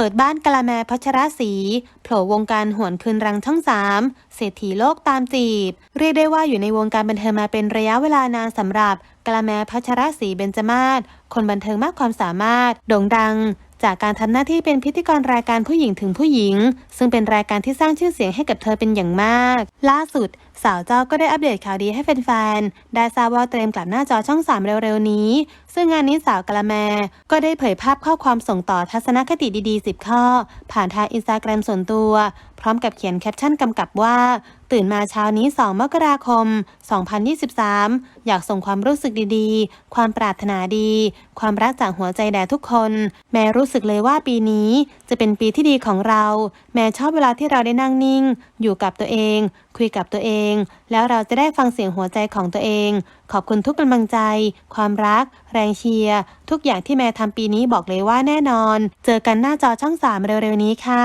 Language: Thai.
เปิดบ้านกะละแมพัชรศรีโผล่วงการหวนคืนรังช่องสามเศรษฐีโลกตามจีบ เรียกได้ว่าอยู่ในวงการบันเทิงมาเป็นระยะเวลานานสำหรับกะละแมพัชรศรีเบญจมาศคนบันเทิงมากความสามารถ โด่งดัง จากการทำหน้าที่เป็นพิธีกรรายการผู้หญิงถึงผู้หญิง ซึ่งเป็นรายการที่สร้างชื่อเสียงให้กับเธอเป็นอย่างมาก ล่าสุด สาวเจ้าก็ได้อัปเดตข่าวดีให้แฟนๆ ได้ทราบว่าเตรียมกลับหน้าจอช่อง 3 เร็วๆ นี้ ซึ่งงานนี้สาวกะละแม ก็ได้เผยภาพข้อความส่งต่อทัศนคติดีๆ 10 ข้อ ผ่านทางอินสตาแกรมส่วนตัว พร้อมกับเขียนแคปชั่นกำกับว่า ตื่นมาเช้านี้ 2 มกราคม 2023 อยากส่งความรู้สึกดีๆ ความปรารถนาดี ความรักจากหัวใจแด่ทุกคน แม้รู้สึกเลยว่าปีนี้จะเป็นปีที่ดีของเรา แม้ชอบเวลาที่เราได้นั่งนิ่ง อยู่กับตัวเอง คุยกับตัวเอง แล้วเราจะได้ฟังเสียงหัวใจของตัวเอง ขอบคุณทุกกำลังใจ ความรัก แรงเชียร์ทุกอย่างที่แม่ทำปีนี้บอกเลยว่าแน่นอน เจอกันหน้าจอช่อง 3 เร็วๆนี้ค่ะ